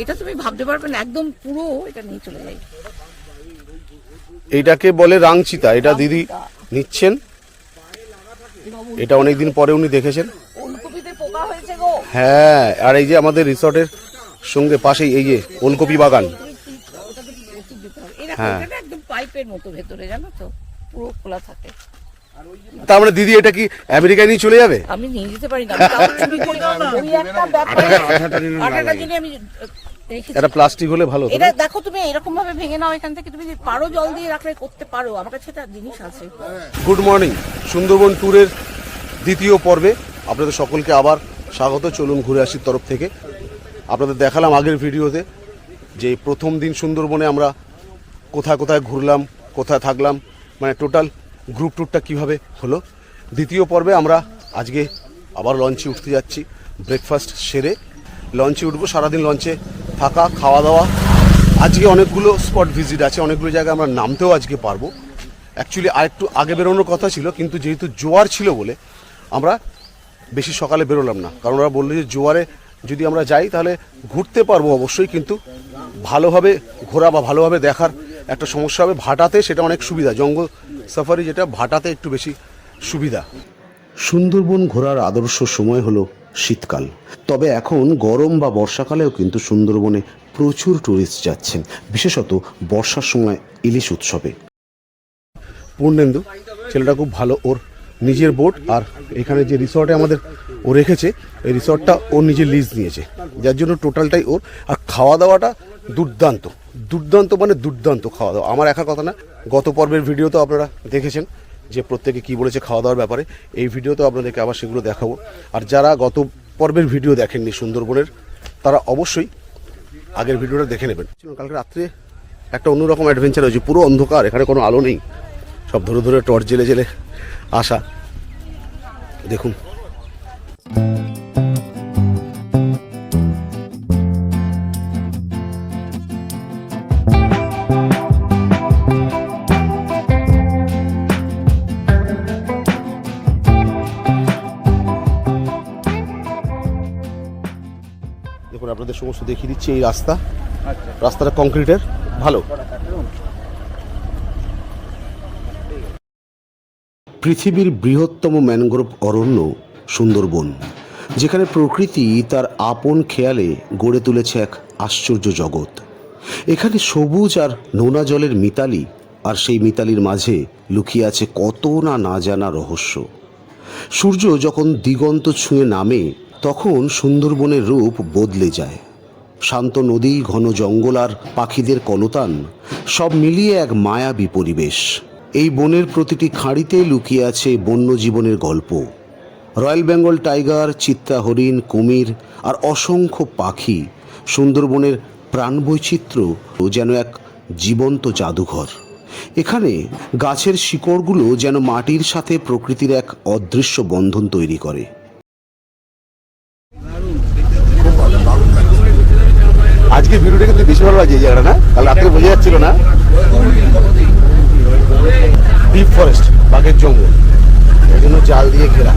এটা তুমি ভাবতে পারবে না একদম পুরো এটা নিয়ে চলে যাই। এইটাকে বলে রাংচিতা এটা দিদি নিচ্ছেন। এটা অনেকদিন পরে উনি দেখেছেন। ওলকপিতে পোকা হয়েছে গো। হ্যাঁ আর এই যে আমাদের রিসর্টের সঙ্গে পাশেই এই যে ওলকপি বাগান। হ্যাঁ। একদম পাইপের মতো ভেতরে জানো তো? পুরো খোলা থাকে। তার মানে দিদি এটা কি আমেরিকায় নিয়ে চলে যাবে? আমি নিয়ে যেতে পারি না আটাটা আমি এটা প্লাস্টিক হলে ভালো এটা দেখো তুমি এরকম ভাবে ভেঙে নাও এখান থেকে তুমি পারো জল দিয়ে রাখলে করতে পারো। আমার কাছে জিনিস আছে। গুড মর্নিং সুন্দরবন ট্যুরের দ্বিতীয় পর্বে আপনাদের সকলকে আবার স্বাগত। চলুন ঘুরে আসির তরফ থেকে। আপনাদের দেখালাম আগের ভিডিওতে যে প্রথম দিন সুন্দরবনে আমরা কোথায় কোথায় ঘুরলাম কোথায় থাকলাম মানে টোটাল গ্রুপ ট্যুরটা কীভাবে হলো? দ্বিতীয় পর্বে আমরা আজকে আবার লঞ্চে উঠতে যাচ্ছি। ব্রেকফাস্ট সেরে লঞ্চে উঠবো। সারাদিন লঞ্চে থাকা, খাওয়া দাওয়া। আজকে অনেকগুলো স্পট ভিজিট আছে, অনেকগুলো জায়গায় আমরা নামতেও আজকে পারব। অ্যাকচুয়ালি আরেকটু আগে বেরোনোর কথা ছিল, কিন্তু যেহেতু জোয়ার ছিল বলে আমরা বেশি সকালে বেরোলাম না। কারণ ওরা বলল যে জোয়ারে যদি আমরা যাই, তাহলে ঘুরতে পারব অবশ্যই, কিন্তু ভালোভাবে ঘোরা বা ভালোভাবে দেখার একটা সমস্যা হবে। ভাটাতে সেটা অনেক সুবিধা। জঙ্গল সাফারি যেটা ভাটাতে একটু বেশি সুবিধা। সুন্দরবন ঘোরার আদর্শ সময় হলো শীতকাল। তবে এখন গরম বা বর্ষাকালেও কিন্তু সুন্দরবনে প্রচুর টুরিস্ট যাচ্ছেন বিশেষত বর্ষার সময় ইলিশ উৎসবে। পূর্ণেন্দু ছেলেটা খুব ভালো ওর নিজের বোট আর এখানে যে রিসর্টে আমাদের ও রেখেছে এই রিসর্টটা ওর নিজের লিজ নিয়েছে। যার জন্য টোটালটাই ওর। আর খাওয়া দাওয়াটা দুর্দান্ত। দুর্দান্ত মানে দুর্দান্ত খাওয়া দাওয়া। আমার একা কথা না। গত পর্বের ভিডিও তো আপনারা দেখেছেন যে প্রত্যেকে কি বলেছে খাওয়া দাওয়ার ব্যাপারে। এই ভিডিওতে আপনাদেরকে আবার সেগুলো দেখাবো। আর যারা গত পর্বের ভিডিও দেখেননি সুন্দরবনের, তারা অবশ্যই আগের ভিডিওটা দেখে নেবেন। কালকে রাত্রে একটা অন্যরকম অ্যাডভেঞ্চার হয়েছে। পুরো অন্ধকার, এখানে কোনো আলো নেই। সব ধরে ধরে টর্চ জেলে জেলে আসা। দেখুন। সমস্ত দেখিয়ে দিচ্ছি এই রাস্তা। রাস্তাটা কংক্রিটের। ভালো। পৃথিবীর বৃহত্তম ম্যানগ্রোভ অরণ্য সুন্দরবন যেখানে প্রকৃতি তার আপন খেয়ালে গড়ে তুলেছে এক আশ্চর্য জগৎ। এখানে সবুজ আর নোনা জলের মিতালি আর সেই মিতালির মাঝে লুকিয়ে আছে কত না না জানা রহস্য। সূর্য যখন দিগন্ত ছুঁয়ে নামে তখন সুন্দরবনের রূপ বদলে যায়। শান্ত নদী, ঘন জঙ্গল আর পাখিদের কলতান, সব মিলিয়ে এক মায়াবী পরিবেশ। এই বনের প্রতিটি খাঁড়িতে লুকিয়ে আছে বন্য জীবনের গল্প। রয়্যাল বেঙ্গল টাইগার চিত্তা হরিণ কুমির আর অসংখ্য পাখি সুন্দরবনের প্রাণবৈচিত্র্য যেন এক জীবন্ত জাদুঘর। এখানে গাছের শিকড়গুলো যেন মাটির সাথে প্রকৃতির এক অদৃশ্য বন্ধন তৈরি করে। আজকে ভিডিওটা কিন্তু বেশি ভালো লাগছে এই জায়গাটা, না? কাল রাত্রে বোঝা যাচ্ছিল না। ডিপ ফরেস্ট বাঘের জঙ্গল। এই জন্য জাল দিয়ে ঘেরা।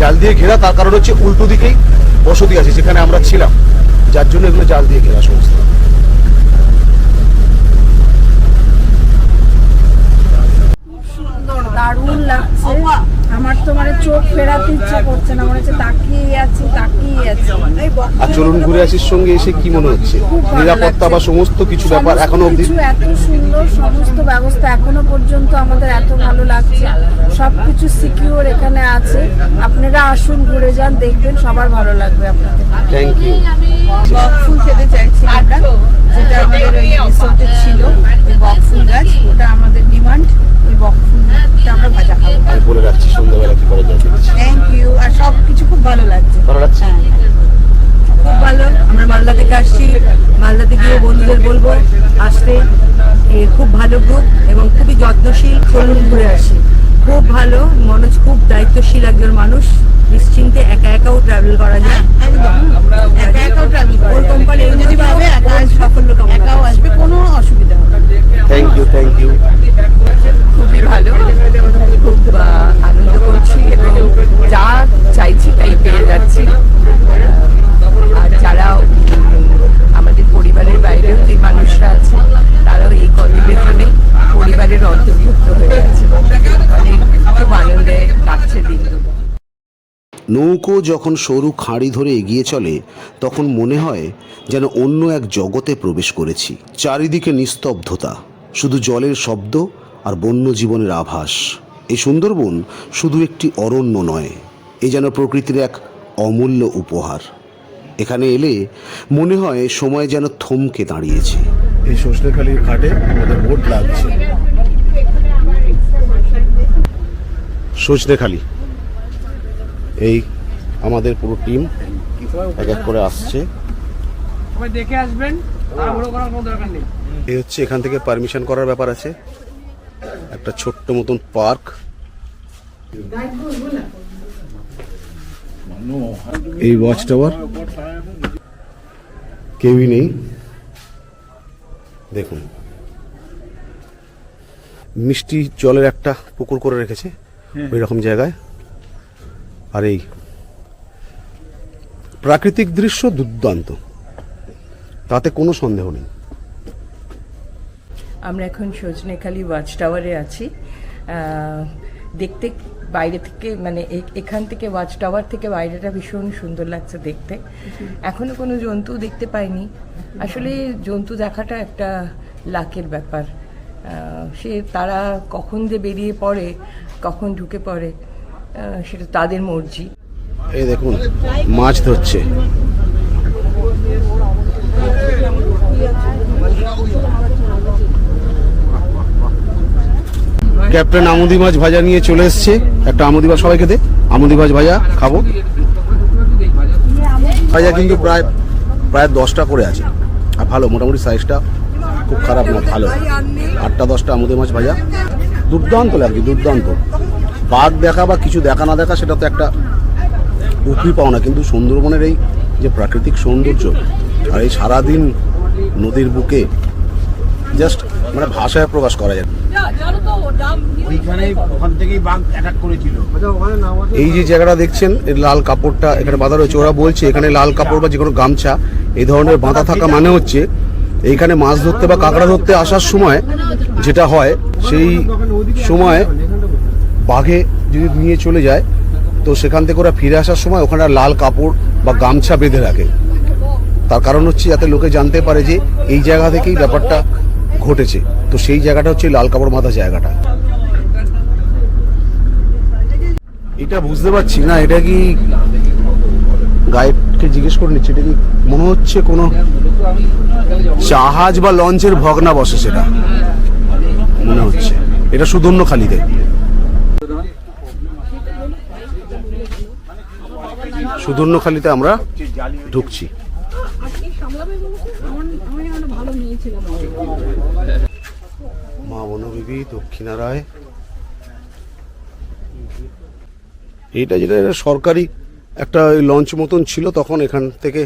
জাল দিয়ে ঘেরা, তার কারণ হচ্ছে উল্টো দিকেই বসতি আছে, যেখানে আমরা ছিলাম। যার জন্য এগুলো জাল দিয়ে ঘেরা সমস্ত। দারুণ লাগছে। আমার তো মানে চোখ ফেরাতে ইচ্ছা করছে না মনে হচ্ছে তাকিয়ে আছি তাকিয়ে আছি। আর চলুন ঘুরে আসির সঙ্গে এসে কি মনে হচ্ছে? খুব ভালো নিরাপত্তা বা সমস্ত কিছু ব্যাপার এখনও অবধি? কিছু এত সুন্দর সমস্ত ব্যবস্থা এখনও পর্যন্ত আমাদের এত ভালো লাগছে। সবকিছু সিকিউর এখানে আছে। আপনারা আসুন ঘুরে যান দেখবেন সবার ভালো লাগবে আপনাদের। থ্যাংক ইউ ফুল খেতে চাইছি আমরা যেটা আমাদের ওই রিসোর্টে ছিল ওই বক ফুল গাছ ওটা আমাদের ডিমান্ড বক ফুলটা আমরা ভাজা খাব। আমি বলে রাখছি সন্ধ্যাবেলা কি করে যাবে থ্যাংক ইউ আর সব কিছু খুব ভালো লাগছে। ভালো লাগছে? খুব ভালো। আমরা মালদা থেকে আসছি। মালদাতে গিয়ে বন্ধুদের বলব আসতে। খুব ভালো গ্রুপ এবং খুবই যত্নশীল। চলুন ঘুরে আসি। খুব ভালো মনোজ খুব দায়িত্বশীল একজন মানুষ। নিশ্চিন্তে একা একাও ট্রাভেল করা যায়। একা একাও ট্রাভেল ওর কোম্পানি যদি পাবে একা সাফল্য একাও আসবে কোনো অসুবিধা হবে থ্যাংক ইউ থ্যাংক ইউ খুবই ভালো। খুব আনন্দ করছি এবং যা চাইছি তাই পেয়ে যাচ্ছি আর যারা নৌকো যখন সরু খাঁড়ি ধরে এগিয়ে চলে তখন মনে হয় যেন অন্য এক জগতে প্রবেশ করেছি। চারিদিকে নিস্তব্ধতা শুধু জলের শব্দ আর বন্য জীবনের আভাস। এই সুন্দরবন শুধু একটি অরণ্য নয় এ যেন প্রকৃতির এক অমূল্য উপহার। এখানে এলে মনে হয় সময় যেন থমকে দাঁড়িয়েছে। এই সজনেখালির ঘাটে আমাদের বোট লাগছে। সজনেখালি এই আমাদের পুরো টিম এক এক করে আসছে। দেখে আসবেন এই হচ্ছে এখান থেকে পারমিশন করার ব্যাপার আছে। একটা ছোট্ট মতন পার্ক। এই ওয়াচ টাওয়ার কেউই নেই। দেখুন। মিষ্টি জলের একটা পুকুর করে রেখেছে ওই রকম জায়গায়। আর এই প্রাকৃতিক দৃশ্য দুর্দান্ত। তাতে কোনো সন্দেহ নেই। আমরা এখন সজনেখালি ওয়াচ টাওয়ারে আছি দেখতে বাইরে থেকে মানে এখান থেকে ওয়াচ টাওয়ার থেকে বাইরেটা ভীষণ সুন্দর লাগছে দেখতে। এখনও কোনো জন্তু দেখতে পাইনি। আসলে জন্তু দেখাটা একটা লাকের ব্যাপার। সে তারা কখন যে বেরিয়ে পড়ে, কখন ঢুকে পড়ে সেটা তাদের মর্জি। এই দেখুন, মাছ ধরছে। ক্যাপ্টেন আমুদি মাছ ভাজা নিয়ে চলে এসছে। একটা আমুদি মাছ সবাইকে দে। আমুদি মাছ ভাজা খাব। ভাজা কিন্তু প্রায় প্রায় দশটা করে আছে। আর ভালো, মোটামুটি সাইজটা খুব খারাপ না, ভালো। আটটা, দশটা আমুদি মাছ ভাজা। দুর্দান্ত লাগছে, দুর্দান্ত। বাঘ দেখা বা কিছু দেখা না দেখা সেটা তো একটা উপরি পাওনা। কিন্তু সুন্দরবনের এই যে প্রাকৃতিক সৌন্দর্য আর এই সারাদিন নদীর বুকে জাস্ট মানে ভাষায় প্রকাশ করা যায়। করেছিল। এই যে জায়গাটা দেখছেন এর লাল কাপড়টা এখানে বাঁধা রয়েছে। ওরা বলছে এখানে লাল কাপড় বা যে কোনো গামছা এই ধরনের বাঁধা থাকা মানে হচ্ছে এইখানে মাছ ধরতে বা কাঁকড়া ধরতে আসার সময় যেটা হয় সেই সময় বাঘে যদি নিয়ে চলে যায়, তো সেখান থেকে ওরা ফিরে আসার সময় ওখানে লাল কাপড় বা গামছা বেঁধে রাখে। তার কারণ হচ্ছে যাতে লোকে জানতে পারে যে এই জায়গা থেকেই ব্যাপারটা ঘটেছে। তো সেই জায়গাটা হচ্ছে লাল কাপড় মাথা জায়গাটা। এটা বুঝতে পারছি না, এটা কি গাইডকে জিজ্ঞেস করে নিচ্ছি? এটা কি মনে হচ্ছে কোনো জাহাজ বা লঞ্চের ভগ্না বসে সেটা? মনে হচ্ছে। এটা সুদন্য খালিতে। সুদন্য খালিতে আমরা ঢুকছি। মা বনবিবি, দক্ষিণা রায়। এটা যেটা সরকারি একটা লঞ্চ মতন ছিল, তখন এখান থেকে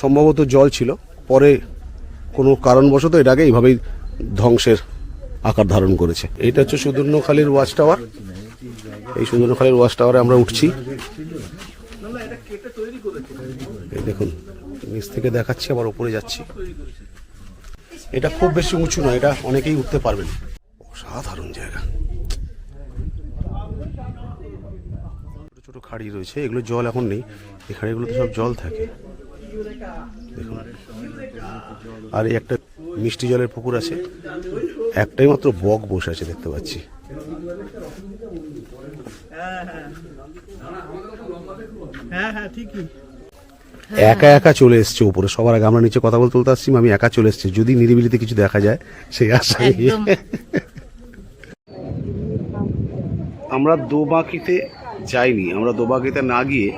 সম্ভবত জল ছিল। পরে কোনো কারণবশত এটাকে এইভাবেই ধ্বংসের আকার ধারণ করেছে। এটা হচ্ছে সুদর্ণখালীর ওয়াচ টাওয়ার। এই সুদর্ণখালীর ওয়াচ টাওয়ারে আমরা উঠছি। দেখুন, নিচ থেকে দেখাচ্ছি, আবার উপরে যাচ্ছি। এটা খুব বেশি উঁচু নয়, এটা অনেকেই উঠতে পারবেন। অসাধারণ জায়গা। ছোট ছোট খাড়ি রয়েছে, এগুলো জল এখন নেই। এই খাড়িগুলোতে সব জল থাকে। দেখুন। আর এই একটা মিষ্টি জলের পুকুর আছে। একটাই মাত্র বক বসে আছে দেখতে পাচ্ছি। হ্যাঁ হ্যাঁ একা একা চলে এসছে উপরে। সবার আগে আমরা নিচে কথা বলতে বলতে আসছি আমি একা চলে এসছি। যদি নিরিবিলিতে কিছু দেখা যায় সেই আশা নিয়ে। আমরা দোবাকিতে যাইনি। আমরা দোবাকিতে না গিয়ে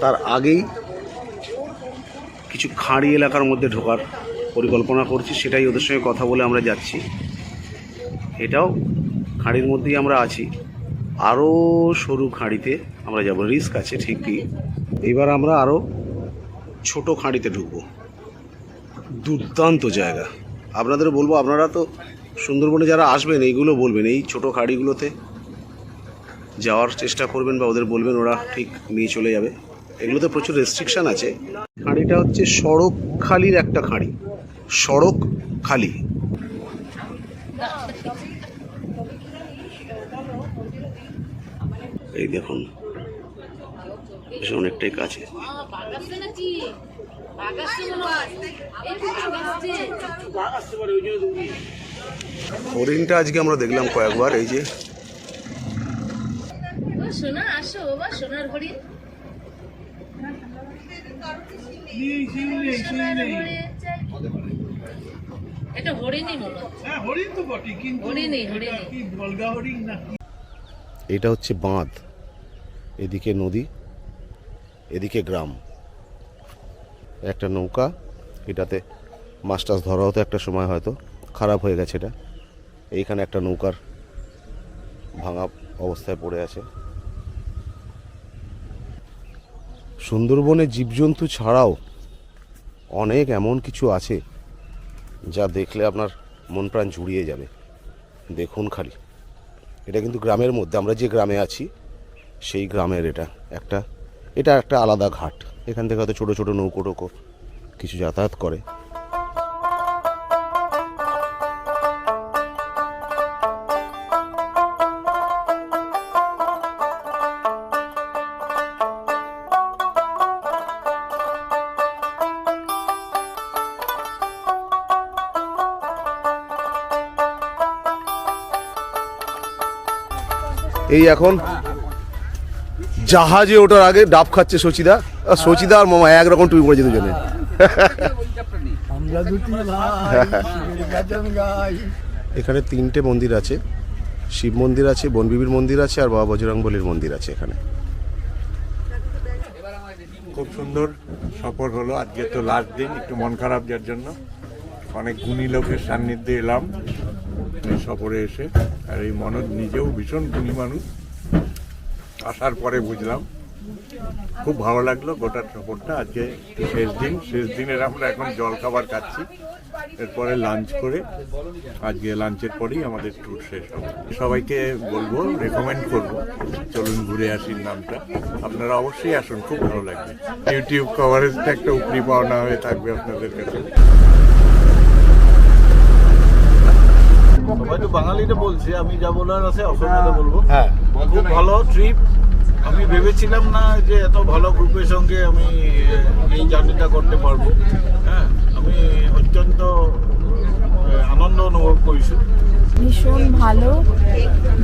তার আগেই কিছু খাঁড়ি এলাকার মধ্যে ঢোকার পরিকল্পনা করছি, সেটাই ওদের সঙ্গে কথা বলে আমরা যাচ্ছি। এটাও খাঁড়ির মধ্যেই আমরা আছি। আরও সরু খাঁড়িতে আমরা যাব, রিস্ক আছে ঠিকই এবার আমরা আরও ছোট খাঁড়িতে ঢুকবো। দুর্দান্ত জায়গা। আপনাদের বলব, আপনারা তো সুন্দরবনে যারা আসবেন, এইগুলো বলবেন, এই ছোট খাঁড়িগুলোতে যাওয়ার চেষ্টা করবেন বা ওদের বলবেন, ওরা ঠিক নিয়ে চলে যাবে। এগুলোতে প্রচুর রেস্ট্রিকশান আছে। খাঁড়িটা হচ্ছে সড়ক খালির একটা খাঁড়ি। সড়ক খালি। এই দেখুন বেশ অনেকটাই কাছে। হরিণটা আজকে আমরা দেখলাম কয়েকবার এই যে। সোনা আসো বাবা সোনার হরিণ। এটা হরিণই মনে হচ্ছে হ্যাঁ হরিণ তো বটে কিন্তু হরিণই হরিণই। কি বলগা হরিণ না এটা হচ্ছে বাঁধ এদিকে নদী এদিকে গ্রাম। একটা নৌকা এটাতে মাছ টাছ ধরা হতো একটা সময় হয়তো খারাপ হয়ে গেছে এটা। এইখানে একটা নৌকার ভাঙা অবস্থায় পড়ে আছে। সুন্দরবনে জীবজন্তু ছাড়াও অনেক এমন কিছু আছে যা দেখলে আপনার মন প্রাণ জুড়িয়ে যাবে। দেখুন খালি। এটা কিন্তু গ্রামের মধ্যে, আমরা যে গ্রামে আছি, সেই গ্রামের এটা একটা এটা একটা আলাদা ঘাট। এখান থেকে হয়তো ছোটো ছোটো নৌকো টোকো কিছু যাতায়াত করে। এই এখন জাহাজে ওঠার আগে ডাব খাচ্ছে সচিদা। আর সচিদা আর মামা একরকম টুপি পড়েছে দুজনে এখানে তিনটে মন্দির আছে। শিব মন্দির আছে বনবিবির মন্দির আছে, আর বাবা বজরংবলীর মন্দির আছে এখানে। খুব সুন্দর সফর হলো। আজকে তো লাস্ট দিন, একটু মন খারাপ যার জন্য। অনেক গুণী লোকের সান্নিধ্যে এলাম। সফরে এসে, আর এই মনোজ নিজেও ভীষণ গুণী মানুষ। আসার পরে বুঝলাম, খুব ভালো লাগল গোটা সফরটা। আজকে শেষ দিন, শেষ দিনের আমরা এখন জল খাবার খাচ্ছি। এরপরে লাঞ্চ করে, আজকে লাঞ্চের পরেই আমাদের ট্যুর শেষ হবে। সবাইকে বলব রেকমেন্ড করব, চলুন ঘুরে আসির নামটা। আপনারা অবশ্যই আসুন, খুব ভালো লাগবে। ইউটিউব কভারেজটা একটা উপরি পাওনা হয়ে থাকবে আপনাদের কাছে। সবাই তো বাঙালিতে বলছে আমি যা বলার আছে অসমীয়াতে বলব। হ্যাঁ। খুব ভালো ট্রিপ আমি ভেবেছিলাম না যে এত ভালো গ্রুপের সঙ্গে আমি এই জার্নিটা করতে পারব। হ্যাঁ আমি অত্যন্ত আনন্দ অনুভব কৰিছোঁ ভীষণ ভালো।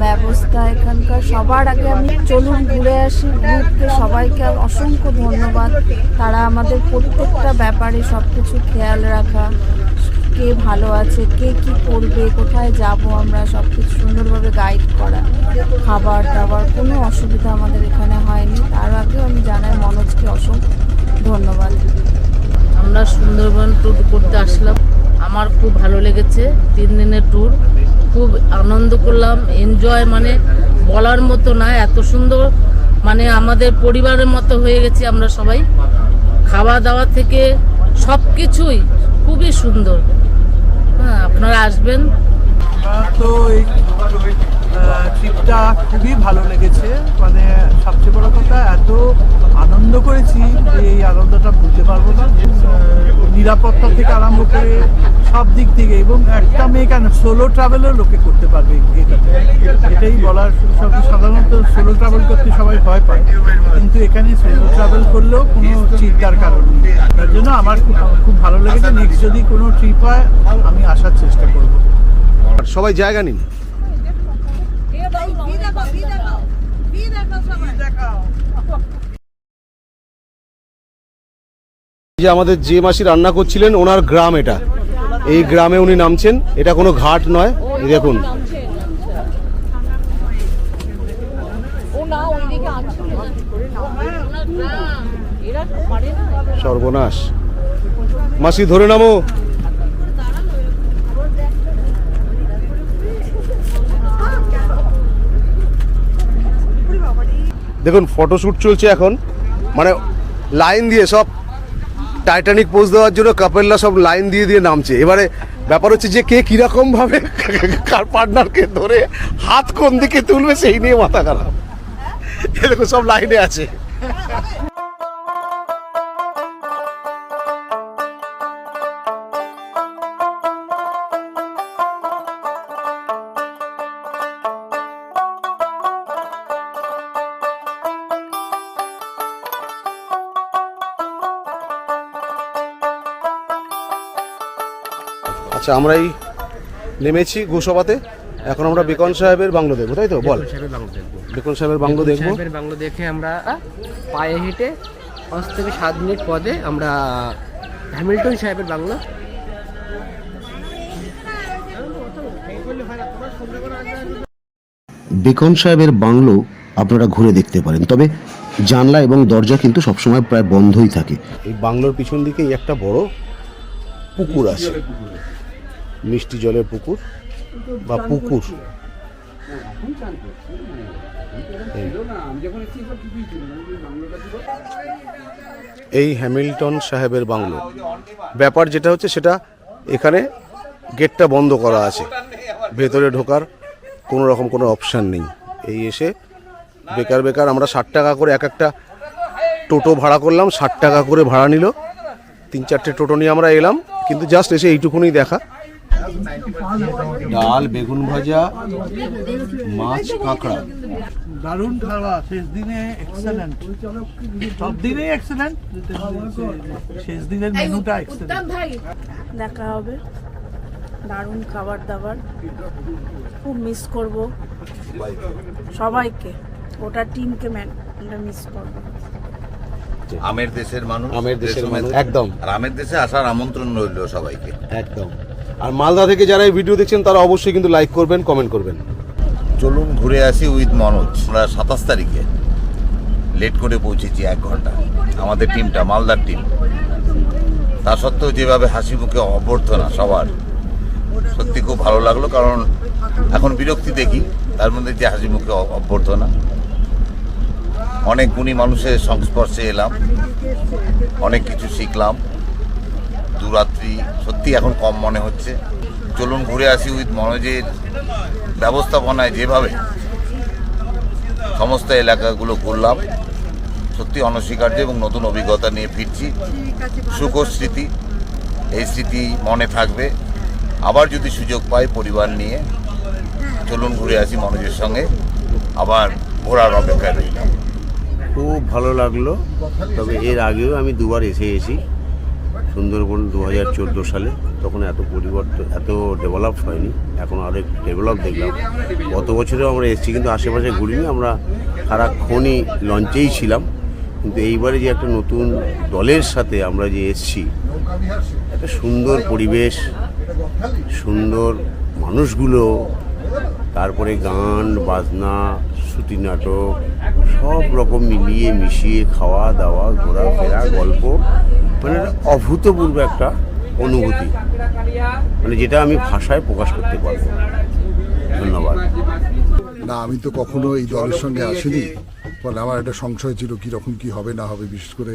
ব্যবস্থা এখানকার। সবার আগে আমি চলুন ঘুরে আসি গ্রুপকে সবাইকে অসংখ্য ধন্যবাদ। তারা আমাদের প্রত্যেকটা ব্যাপারে সব কিছু খেয়াল রাখা। কে ভালো আছে, কে কি করবে, কোথায় যাব আমরা সব কিছু সুন্দরভাবে গাইড করা। খাবার দাবার কোনো অসুবিধা আমাদের এখানে হয়নি। তার আগেও আমি জানাই মনোজকে অসংখ্য ধন্যবাদ। আমরা সুন্দরবন ট্যুর করতে আসলাম। আমার খুব ভালো লেগেছে তিন দিনের ট্যুর খুব আনন্দ করলাম এনজয় মানে বলার মতো না, এত সুন্দর মানে আমাদের পরিবারের মতো হয়ে গেছি আমরা সবাই। খাওয়া দাওয়া থেকে সব কিছুই খুবই সুন্দর। হ্যাঁ আপনারা আসবেন। তো ট্রিপটা খুবই ভালো লেগেছে। মানে সবচেয়ে বড় কথা, এত আনন্দ করেছি যে এই আনন্দটা বুঝতে পারব না। নিরাপত্তা থেকে আরম্ভ করে সব দিক থেকে এবং একটা মেয়ে কেন সোলো ট্রাভেলও লোকে করতে পারবে এটাতে। এটাই বলার সব সাধারণত সোলো ট্রাভেল করতে সবাই ভয় পায়। কিন্তু এখানে সোলো ট্রাভেল করলেও কোনো চিন্তার কারণ নেই। তার জন্য আমার খুব ভালো লেগেছে। নেক্সট যদি কোনো ট্রিপ হয়, আমি আসার চেষ্টা করব। সবাই জায়গা নিন। যে আমাদের যে মাসি রান্না করছিলেন, ওনার গ্রাম এটা। এই গ্রামে উনি নামছেন। এটা কোনো ঘাট নয়। দেখুন। সর্বনাশ। মাসি, ধরে নামো। দেখুন ফটোশ্যুট চলছে এখন। মানে লাইন দিয়ে সব টাইটানিক পোজ দেওয়ার জন্য কাপেলরা সব লাইন দিয়ে দিয়ে নামছে। এবারে ব্যাপার হচ্ছে যে কে কীরকমভাবে কার পার্টনারকে ধরে হাত কোন দিকে তুলবে সেই নিয়ে মাথা খারাপ। এরকম সব লাইনে আছে। আচ্ছা আমরা এই নেমেছি গোসবাতে এখন আমরা বেকন সাহেবের বাংলো দেখব তাই তো? বল। সাহেবের বাংলো দেখব বেকন সাহেবের বাংলো দেখব। সাহেবের বাংলো দেখে আমরা পায়ে হেঁটে পাঁচ থেকে সাত মিনিট পদে আমরা হ্যামিল্টন সাহেবের বাংলো। বেকন সাহেবের বাংলো আপনারা ঘুরে দেখতে পারেন তবে জানলা এবং দরজা কিন্তু সবসময় প্রায় বন্ধই থাকে। এই বাংলোর পিছন দিকেই একটা বড় পুকুর আছে। মিষ্টি জলের পুকুর বা পুকুর। এই। হ্যামিল্টন সাহেবের বাংলো। ব্যাপার যেটা হচ্ছে সেটা এখানে গেটটা বন্ধ করা আছে। ভেতরে ঢোকার কোনো রকম কোনো অপশান নেই। এই এসে বেকার বেকার আমরা ষাট টাকা করে এক একটা টোটো ভাড়া করলাম, ষাট টাকা করে ভাড়া নিল। তিন চারটে টোটো নিয়ে আমরা এলাম, কিন্তু জাস্ট এসে এইটুকুনি দেখা। ডাল বেগুন ভাজা মাছ কাঁকড়া। দারুণ খাওয়া শেষ দিনে এক্সেলেন্ট সব দিনেই এক্সেলেন্ট শেষ দিনের মেনুটা এক্সেলেন্ট দেখা হবে। দারুণ খাবার দাবার। খুব মিস করব। সবাইকে গোটা টিমকে ম্যান মিস করব। আমের দেশের মানুষ আমের দেশের মানুষ, একদম। আর আমের দেশে আসার আমন্ত্রণ রইল সবাইকে। একদম। আর মালদা থেকে যারা এই ভিডিও দেখছেন, তারা অবশ্যই কিন্তু লাইক করবেন কমেন্ট করবেন। চলুন ঘুরে আসি উইথ মনোজ। আমরা সাতাশ তারিখে লেট করে পৌঁছেছি এক ঘণ্টা। আমাদের টিমটা মালদার টিম তা সত্ত্বেও যেভাবে হাসি মুখে অভ্যর্থনা সবার, সত্যি খুব ভালো লাগল, কারণ এখন বিরক্তি দেখি, তার মধ্যে যে হাসি মুখে অভ্যর্থনা। অনেক গুণী মানুষের সংস্পর্শে এলাম, অনেক কিছু শিখলাম। দুরাত্রি সত্যি এখন কম মনে হচ্ছে। চলুন ঘুরে আসি উইথ মনোজের ব্যবস্থাপনায় যেভাবে সমস্ত এলাকাগুলো ঘুরলাম। সত্যি অনস্বীকার্য এবং নতুন অভিজ্ঞতা নিয়ে ফিরছি। সুখ স্মৃতি, এই স্মৃতি মনে থাকবে। আবার যদি সুযোগ পাই পরিবার নিয়ে, চলুন ঘুরে আসি মনোজের সঙ্গে। আবার ঘোরার অপেক্ষায় রইলাম। খুব ভালো লাগল, তবে এর আগেও আমি দুবার এসে এসেছি সুন্দরবন দু হাজার চোদ্দ সালে তখন এত পরিবর্তন এত ডেভেলপ হয়নি। এখন আরও একটু ডেভেলপ দেখলাম। গত বছরেও আমরা এসেছি, কিন্তু আশেপাশে ঘুরিনি। আমরা সারাক্ষণই লঞ্চেই ছিলাম। কিন্তু এইবারে যে একটা নতুন দলের সাথে আমরা যে এসছি, একটা সুন্দর পরিবেশ, সুন্দর মানুষগুলো, তারপরে গান, বাজনা, শ্রুতি নাটক, সব রকম মিলিয়ে মিশিয়ে খাওয়া দাওয়া ঘোরাফেরা, গল্প মানে অভূতপূর্ব একটা অনুভূতি। মানে যেটা আমি ভাষায় প্রকাশ করতে পারব। ধন্যবাদ। না, আমি তো কখনো এই দলের সঙ্গে আসিনি। ফলে আমার একটা সংশয় ছিল, কীরকম কি হবে, না হবে, বিশেষ করে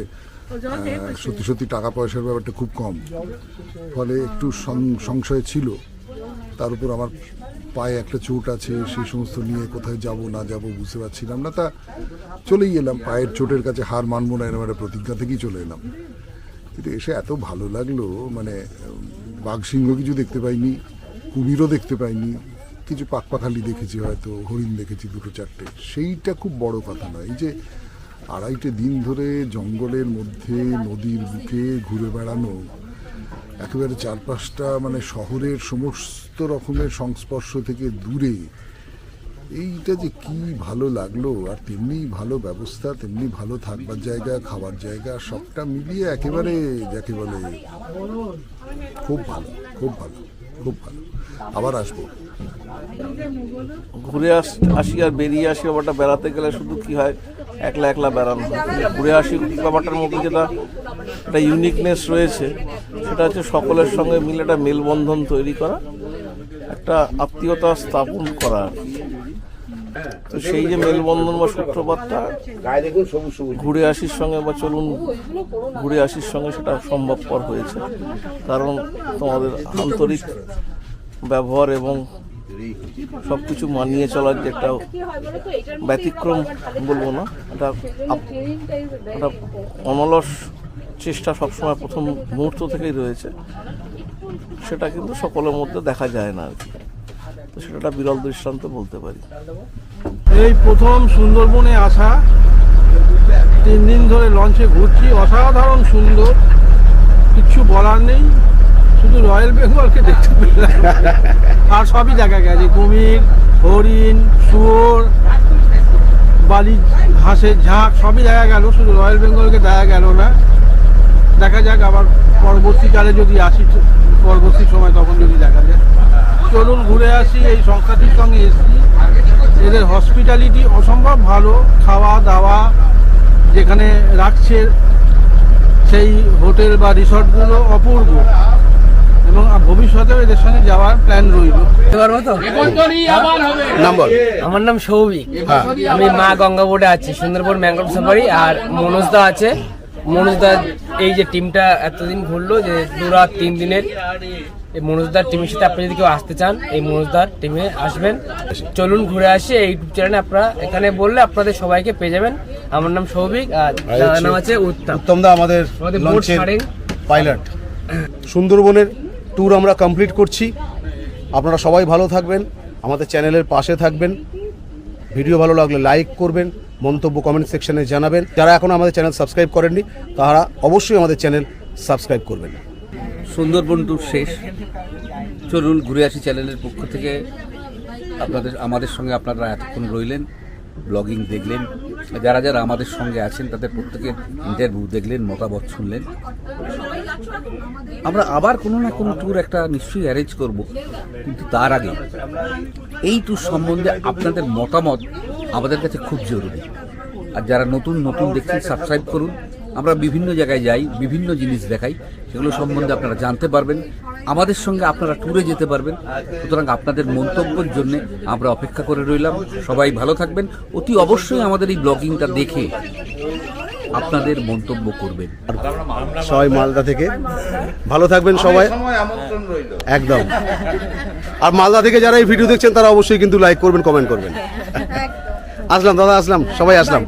সত্যি সত্যি টাকা পয়সার ব্যাপারটা খুব কম। ফলে একটু সংশয় ছিল। তার উপর আমার পায়ে একটা চোট আছে, সেই সমস্ত নিয়ে কোথায় যাব, না যাব বুঝতে পারছিলাম না। তা চলেই এলাম, পায়ের চোটের কাছে হার মানবো না, এরকম একটা প্রতিজ্ঞা থেকেই চলে এলাম। কিন্তু এসে এত ভালো লাগল মানে উম, বাঘ সিংহ কিছু দেখতে পাইনি কুমিরও দেখতে পাইনি কিছু পাকপাখালি দেখেছি হয়তো হরিণ দেখেছি দুটো চারটে। সেইটা খুব বড় কথা নয়। এই যে আড়াইটে দিন ধরে জঙ্গলের মধ্যে নদীর বুকে ঘুরে বেড়ানো একেবারে চারপাশটা মানে শহরের সমস্ত রকমের সংস্পর্শ থেকে দূরে এইটা যে কি ভালো লাগল, আর তেমনি ভালো ব্যবস্থা, তেমনি ভালো থাকবার জায়গা, খাবার জায়গা, সবটা মিলিয়ে একেবারে যাকে বলে খুব ভালো খুব ভালো খুব ভালো আবার আসব ঘুরে আস, আসি আর বেরিয়ে আসি ব্যাপারটা বেড়াতে গেলে শুধু কি হয়, একলা একলা বেড়ানো। ঘুরে আসি ব্যাপারটার মধ্যে যেটা, একটা ইউনিকনেস রয়েছে, সেটা হচ্ছে সকলের সঙ্গে মিলে একটা মেলবন্ধন তৈরি করা, একটা আত্মীয়তা স্থাপন করা। তো সেই যে মেলবন্ধন বা সূত্রপাতটা ঘুরে আসির সঙ্গে বা চলুন ঘুরে আসির সঙ্গে সেটা সম্ভবপর হয়েছে। কারণ তোমাদের আন্তরিক ব্যবহার এবং সব কিছু মানিয়ে চলার যে একটা ব্যতিক্রম বলব না এটা একটা অনলস চেষ্টা সবসময় প্রথম মুহূর্ত থেকেই রয়েছে। সেটা কিন্তু সকলের মধ্যে দেখা যায় না আর কি। তো সেটা বিরল দৃষ্টান্ত বলতে পারি। এই প্রথম সুন্দরবনে আসা, তিন দিন ধরে লঞ্চে ঘুরছি, অসাধারণ সুন্দর কিচ্ছু বলার নেই, শুধু রয়্যাল বেঙ্গলকে দেখতে আর সবই দেখা গেছে কুমির, হরিণ, শুয়োর, বালি, ঘাসের ঝাঁক, সবই দেখা গেল, শুধু রয়্যাল বেঙ্গলকে দেখা গেল না। দেখা যাক আবার পরবর্তীকালে যদি আসি, পরবর্তী সময় তখন যদি দেখা যায়। চলুন ঘুরে আসি এই সংস্থাটির সঙ্গে এসছি। এদের হসপিটালিটি অসম্ভব ভালো খাওয়া দাওয়া যেখানে রাখছে সেই হোটেল বা রিসর্টগুলো অপূর্ব। এবং ভবিষ্যতেও এদের সঙ্গে যাওয়ার প্ল্যান রইল। নাম্বার আমার নাম সৌভিক। হ্যাঁ। আমি মা গঙ্গা বোর্ডে আছি সুন্দরবন ম্যাঙ্গ্রোভ সাফারি আর মনোজদা আছে। মনোজদা এই যে টিমটা এতদিন ঘুরলো যে দু রাত তিন দিনের। এই মনোজদার টিমের সাথে আপনি যদি কেউ আসতে চান এই মনোজদার টিমে আসবেন। চলুন ঘুরে আসি এই ইউটিউব চ্যানেলে আপনারা এখানে বললে আপনাদের সবাইকে পেয়ে যাবেন। আমার নাম সৌভিক আর নাম আছে উত্তম। উত্তম দা আমাদের আমাদের লঞ্চের পাইলট সুন্দরবনের ট্যুর আমরা কমপ্লিট করছি। আপনারা সবাই ভালো থাকবেন আমাদের চ্যানেলের পাশে থাকবেন। ভিডিও ভালো লাগলে লাইক করবেন, মন্তব্য কমেন্ট সেকশনে জানাবেন। যারা এখনও আমাদের চ্যানেল সাবস্ক্রাইব করেননি, তারা অবশ্যই আমাদের চ্যানেল সাবস্ক্রাইব করবেন। সুন্দরবন ট্যুর শেষ। চলুন ঘুরে আসি চ্যানেলের পক্ষ থেকে। আপনাদের, আমাদের সঙ্গে আপনারা এতক্ষণ রইলেন ব্লগিং দেখলেন। যারা যারা আমাদের সঙ্গে আছেন, তাদের প্রত্যেকের ইন্টারভিউ দেখলেন, মতামত শুনলেন। আমরা আবার কোনো না কোনো ট্যুর একটা নিশ্চয়ই অ্যারেঞ্জ করব, কিন্তু তার আগে এই ট্যুর সম্বন্ধে আপনাদের মতামত আমাদের কাছে খুব জরুরি। আর যারা নতুন নতুন দেখছেন সাবস্ক্রাইব করুন। আমরা বিভিন্ন জায়গায় যাই, বিভিন্ন জিনিস দেখাই, সেগুলো সম্বন্ধে আপনারা জানতে পারবেন। আমাদের সঙ্গে আপনারা ট্যুরে যেতে পারবেন। সুতরাং আপনাদের মন্তব্যের জন্য আমরা অপেক্ষা করে রইলাম। সবাই ভালো থাকবেন। অতি অবশ্যই আমাদের এই ব্লগিংটা দেখে আপনাদের মন্তব্য করবেন। সবাই মালদা থেকে। ভালো থাকবেন সবাই। একদম। আর মালদা থেকে যারা এই ভিডিও দেখছেন তারা অবশ্যই কিন্তু লাইক করবেন কমেন্ট করবেন। আসলাম দাদা আসলাম। সবাই আসলাম।